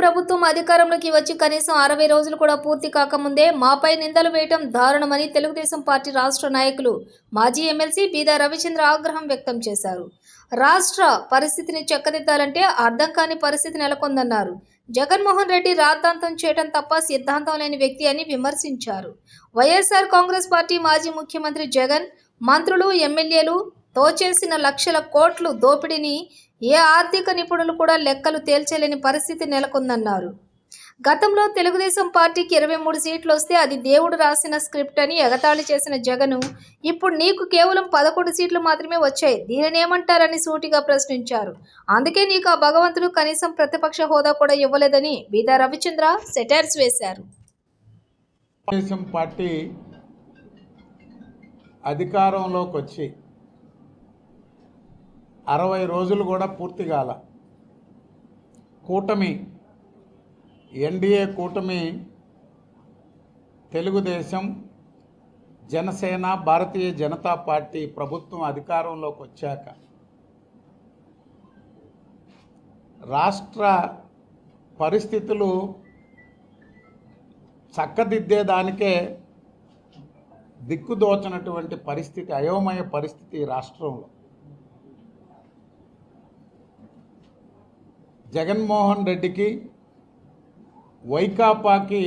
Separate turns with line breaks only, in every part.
ప్రభుత్వం అధికారంలోకి వచ్చి కనీసం అరవై రోజులు కూడా పూర్తి కాకముందే మాపై నిందలు వేయటం దారుణమని తెలుగుదేశం పార్టీ రాష్ట్ర నాయకులు మాజీ ఎమ్మెల్సీ బీదా రవిచంద్ర ఆగ్రహం వ్యక్తం చేశారు. రాష్ట్ర పరిస్థితిని చక్కదిద్దాలంటే అర్థం కాని పరిస్థితి నెలకొందన్నారు. జగన్మోహన్ రెడ్డి రాద్ధాంతం చేయడం తప్ప సిద్ధాంతం లేని వ్యక్తి అని విమర్శించారు. వైఎస్ఆర్ కాంగ్రెస్ పార్టీ మాజీ ముఖ్యమంత్రి జగన్ మంత్రులు ఎమ్మెల్యేలు దోచేసిన లక్షల కోట్లు దోపిడీని ఏ ఆర్థిక నిపుణులు కూడా లెక్కలు తేల్చలేని పరిస్థితి నెలకొందన్నారు. గతంలో తెలుగుదేశం పార్టీకి ఇరవై మూడు సీట్లు వస్తే అది దేవుడు రాసిన స్క్రిప్ట్ అని ఎగతాళి చేసిన జగను ఇప్పుడు నీకు కేవలం పదకొండు సీట్లు మాత్రమే వచ్చాయి. దీనిని ఏమంటారని సూటిగా ప్రశ్నించారు. అందుకే నీకు ఆ భగవంతుడు కనీసం ప్రతిపక్ష హోదా కూడా ఇవ్వలేదని బీదా రవిచంద్ర సెటైర్స్ వేశారు.
తెలుగుదేశం పార్టీ అధికారంలోకి వచ్చి అరవై రోజులు కూడా పూర్తి కాల. కూటమి ఎన్డీఏ కూటమి తెలుగుదేశం జనసేన భారతీయ జనతా పార్టీ ప్రభుత్వం అధికారంలోకి వచ్చాక రాష్ట్ర పరిస్థితులు చక్కదిద్దేదానికే దిక్కుదోచనటువంటి పరిస్థితి అయోమయ పరిస్థితి రాష్ట్రంలో. జగన్మోహన్ రెడ్డికి వైకాపాకి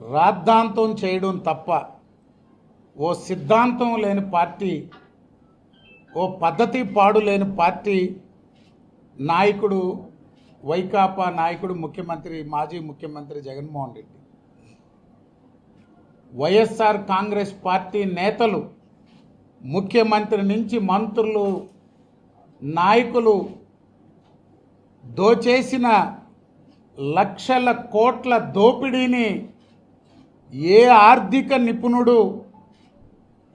రాద్ధాంతం చేయడం తప్ప ఓ సిద్ధాంతం లేని పార్టీ ఓ పద్ధతి పాడు లేని పార్టీ నాయకుడు వైకాపా నాయకుడు ముఖ్యమంత్రి మాజీ ముఖ్యమంత్రి జగన్మోహన్ రెడ్డి. వైఎస్ఆర్ కాంగ్రెస్ పార్టీ నేతలు ముఖ్యమంత్రి నుంచి మంత్రులు నాయకులు దోచేసిన లక్షల కోట్ల దోపిడీని ఏ ఆర్థిక నిపుణుడు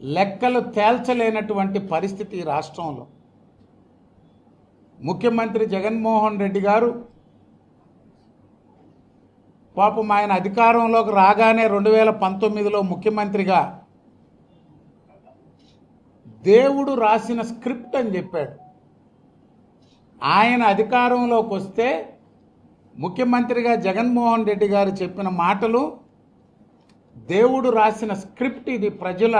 లెక్కలు తేల్చలేనటువంటి పరిస్థితి రాష్ట్రంలో. ముఖ్యమంత్రి జగన్మోహన్ రెడ్డి గారు పాపం ఆయన అధికారంలోకి రాగానే రెండు వేల పంతొమ్మిదిలో ముఖ్యమంత్రిగా దేవుడు రాసిన స్క్రిప్ట్ అని చెప్పాడు. ఆయన అధికారంలోకి వస్తే ముఖ్యమంత్రిగా జగన్మోహన్ రెడ్డి గారు చెప్పిన మాటలు దేవుడు రాసిన స్క్రిప్ట్ ఇది ప్రజల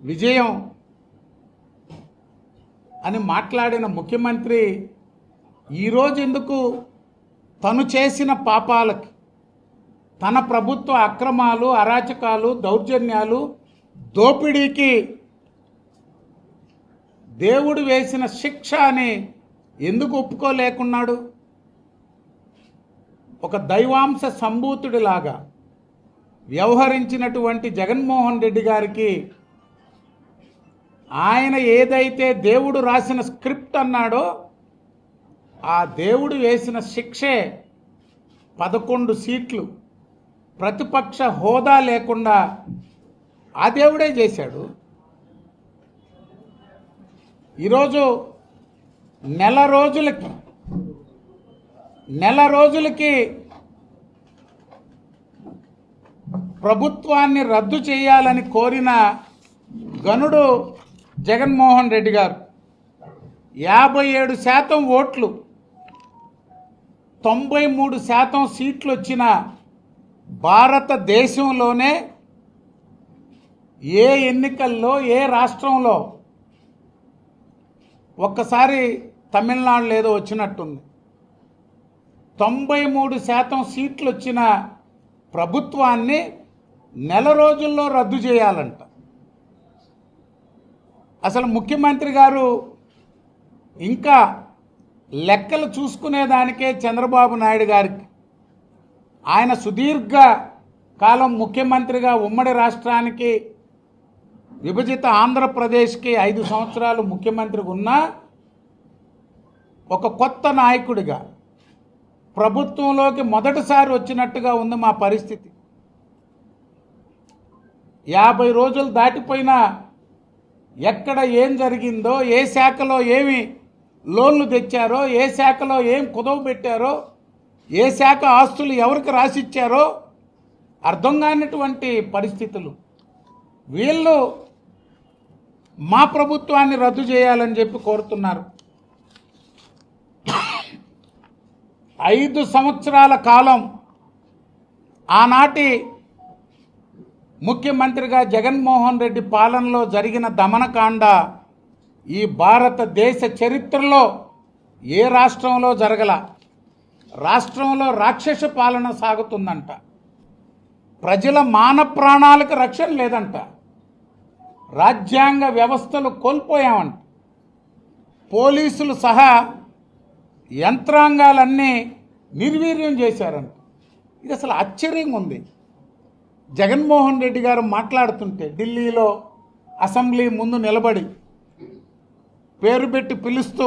విజయం అని మాట్లాడిన ముఖ్యమంత్రి ఈరోజు ఎందుకు తను చేసిన పాపాలకి తన ప్రభుత్వ అక్రమాలు అరాచకాలు దౌర్జన్యాలు దోపిడీకి దేవుడు వేసిన శిక్ష అని ఎందుకు ఒప్పుకోలేకున్నాడు? ఒక దైవాంశ సంభూతుడిలాగా వ్యవహరించినటువంటి జగన్మోహన్ రెడ్డి గారికి ఆయన ఏదైతే దేవుడు రాసిన స్క్రిప్ట్ అన్నాడో ఆ దేవుడు వేసిన శిక్షే పదకొండు సీట్లు. ప్రతిపక్ష హోదా లేకుండా ఆ దేవుడే చేశాడు. ఈరోజు నెల రోజులకి నెల రోజులకి ప్రభుత్వాన్ని రద్దు చేయాలని కోరిన గనుడు జగన్మోహన్ రెడ్డి గారు. యాభై ఏడు శాతం ఓట్లు తొంభై మూడు శాతం సీట్లు వచ్చిన భారతదేశంలోనే ఏ ఎన్నికల్లో ఏ రాష్ట్రంలో ఒక్కసారి తమిళనాడులో ఏదో వచ్చినట్టుంది. తొంభై మూడు శాతం సీట్లు వచ్చిన ప్రభుత్వాన్ని నెల రోజుల్లో రద్దు చేయాలంట. అసలు ముఖ్యమంత్రి గారు ఇంకా లెక్కలు చూసుకునేదానికే చంద్రబాబు నాయుడు గారికి. ఆయన సుదీర్ఘ కాలం ముఖ్యమంత్రిగా ఉమ్మడి రాష్ట్రానికి విభజిత ఆంధ్రప్రదేశ్కి ఐదు సంవత్సరాలు ముఖ్యమంత్రిగా ఉన్నా ఒక కొత్త నాయకుడిగా ప్రభుత్వంలోకి మొదటిసారి వచ్చినట్టుగా ఉంది మా పరిస్థితి. యాభై రోజులు దాటిపోయినా ఎక్కడ ఏం జరిగిందో ఏ శాఖలో ఏమి లోన్లు తెచ్చారో ఏ శాఖలో ఏం కుదవ పెట్టారో ఏ శాఖ ఆస్తులు ఎవరికి రాసిచ్చారో అర్థం కానిటువంటి పరిస్థితులు. వీళ్ళు మా ప్రభుత్వాన్ని రద్దు చేయాలని చెప్పి కోరుతున్నారు. ఐదు సంవత్సరాల కాలం ఆనాటి ముఖ్యమంత్రిగా జగన్మోహన్ రెడ్డి పాలనలో జరిగిన దమనకాండ ఈ భారతదేశ చరిత్రలో ఏ రాష్ట్రంలో జరగల? రాష్ట్రంలో రాక్షస పాలన సాగుతుందంట. ప్రజల మాన ప్రాణాలకు రక్షణ లేదంట. రాజ్యాంగ వ్యవస్థలు కోల్పోయామంట. పోలీసులు సహా యంత్రాంగాలన్నీ నిర్వీర్యం చేశారంట. ఇది అసలు ఆశ్చర్యంగా ఉంది. జగన్మోహన్ రెడ్డి గారు మాట్లాడుతుంటే ఢిల్లీలో అసెంబ్లీ ముందు నిలబడి పేరు పెట్టి పిలుస్తూ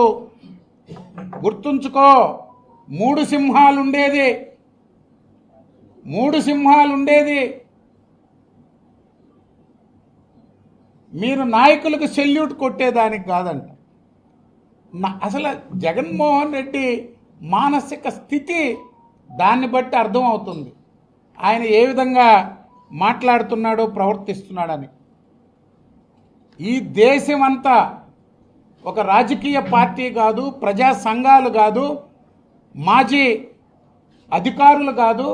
గుర్తుంచుకో మూడు సింహాలు ఉండేది మూడు సింహాలు మీరు నాయకులకు సెల్యూట్ కొట్టేదానికి కాదంట. నా అసలు జగన్మోహన్ రెడ్డి మానసిక స్థితి దాన్ని బట్టి అర్థమవుతుంది ఆయన ఏ విధంగా మాట్లాడుతున్నాడో ప్రవర్తిస్తున్నాడని. ఈ దేశం అంతా ఒక రాజకీయ పార్టీ కాదు ప్రజా సంఘాలు కాదు మాజీ అధికారులు కాదు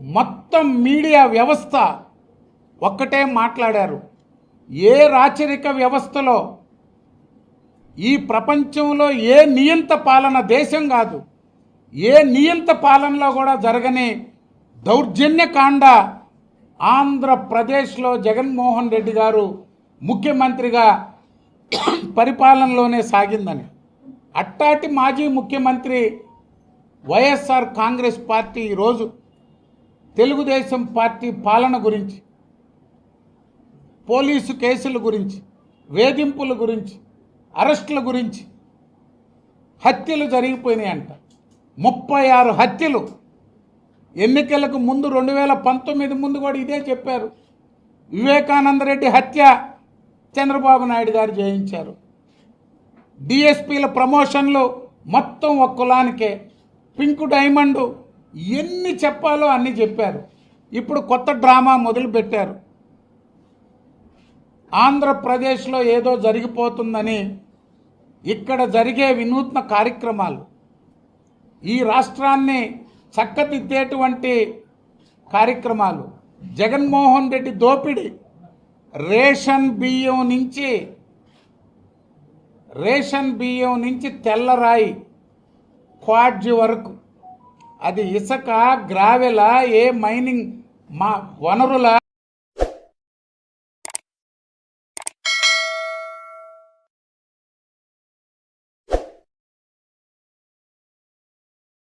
మొత్తం మీడియా వ్యవస్థ ఒక్కటే మాట్లాడారు. ఏ రాచరిక వ్యవస్థలో ఈ ప్రపంచంలో ఏ నియంత పాలన దేశం కాదు ఏ నియంత పాలనలో కూడా జరగని దౌర్జన్యకాండ ఆంధ్రప్రదేశ్లో జగన్మోహన్ రెడ్డి గారు ముఖ్యమంత్రిగా పరిపాలనలోనే సాగిందని. అట్టాటి మాజీ ముఖ్యమంత్రి వైఎస్ఆర్ కాంగ్రెస్ పార్టీ ఈరోజు తెలుగుదేశం పార్టీ పాలన గురించి పోలీసు కేసుల గురించి వేధింపుల గురించి అరెస్టుల గురించి హత్యలు జరిగిపోయినాయంట. ముప్పై ఆరు హత్యలు. ఎన్నికలకు ముందు రెండు వేల పంతొమ్మిది ముందు కూడా ఇదే చెప్పారు. వివేకానంద రెడ్డి హత్య చంద్రబాబు నాయుడు గారు చేయించారు. డిఎస్పీల ప్రమోషన్లు మొత్తం ఒక కులానికే పింక్ డైమండ్ ఎన్ని చెప్పాలో అన్ని చెప్పారు. ఇప్పుడు కొత్త డ్రామా మొదలుపెట్టారు. ఆంధ్రప్రదేశ్లో ఏదో జరిగిపోతుందని ఇక్కడ జరిగే వినూత్న కార్యక్రమాలు ఈ రాష్ట్రాన్ని చక్కదిద్దేటువంటి కార్యక్రమాలు. జగన్మోహన్ రెడ్డి దోపిడీ రేషన్ బియ్యం నుంచి రేషన్ బియ్యం నుంచి తెల్లరాయి క్వాడ్జి వరకు. అది ఇసుక గ్రావెల ఏ మైనింగ్ మా వనరుల